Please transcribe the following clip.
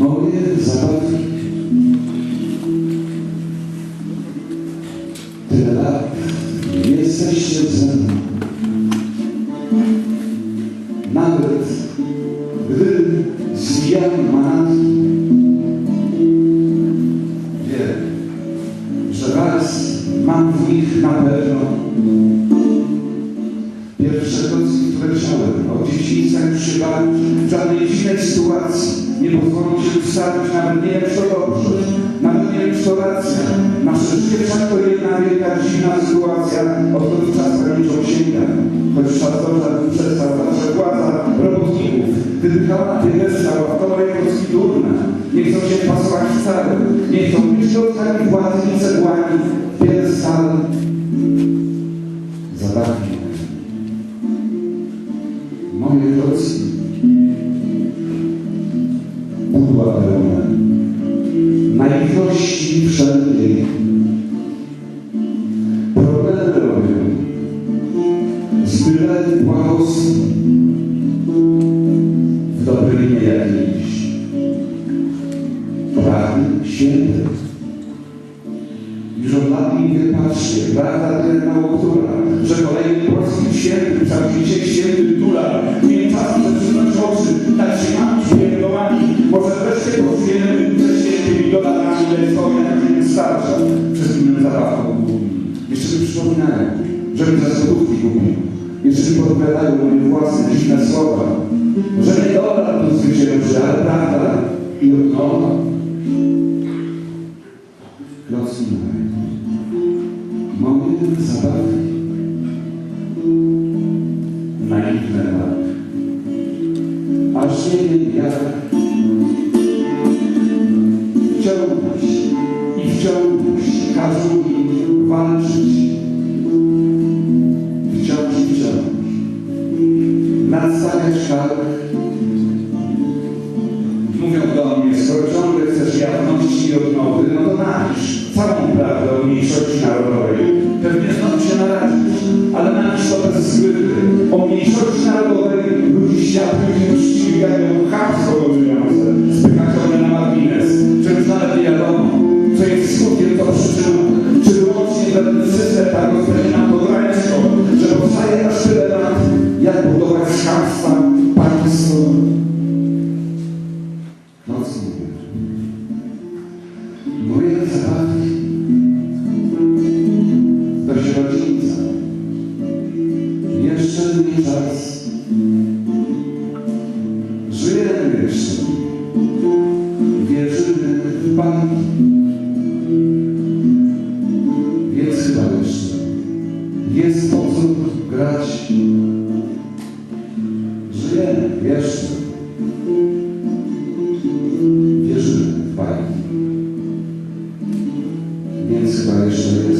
moje zabawki. Tyle lat jesteście ze mną. Nawet gdy zwijam manatki, wiem, że raz mam w nich na pewno Pierwsze kocki, które chciałem, od dzieciństwa już się bałem, żadnej dziwnej sytuacji nie pozwolą się wstawić, nawet nie wiem, co dobrze, nawet nie wiem, co racja. Nasze życie to jedna wielka, dziwna sytuacja, od której czas graniczą sięga. Choć bym przestał, zawsze władza robotników wydychała na piedestał, a to moje kocki durne. Nie chcą się pasować wcale, nie chcą być środkami władzy i cegłami, piedestal. Zabawki moje klocki. Naiwności wszelkiej. Problemy robią z byle błahostki w dobrynie jakiejś. Prawdy święte. Już od lat mi wypatrzcie, prawda tyle mało która, że kolejny polski święty, całkowicie święty Dula, nie czas przetrzymać oczy, tak się mam świętowani, może wreszcie poczujemy ze świętymi dodatkami, lecz to jak nie starcza, przez innym zabawką Jeszcze mi przypominają, żebym za złotówki kupił. Jeszcze mi podpowiadają moje własne dziwne słowa, że nie dolar tu zwycięży, ale prawda i od nowa. Klocki moje, moje zabawki, naiwne lat, aż nie wiem jak każą mi walczyć, wciąż wciąż, nadstawiać kark. Mówią do mnie, skoro ciągle chcesz jawności i odnowy, no to napisz całą prawdę o mniejszości narodowej. Pewnie znów się naradzisz, ale napisz to bez zgrywy. O mniejszości narodowej ludzi światłych już ścigają chamstwo różnica. Jeszcze nie czas. Żyjemy jeszcze. Wierzymy w Pana. Więc chyba jeszcze jest sposób grać. Żyjemy jeszcze. Wierzymy w Pana. Więc chyba jeszcze jest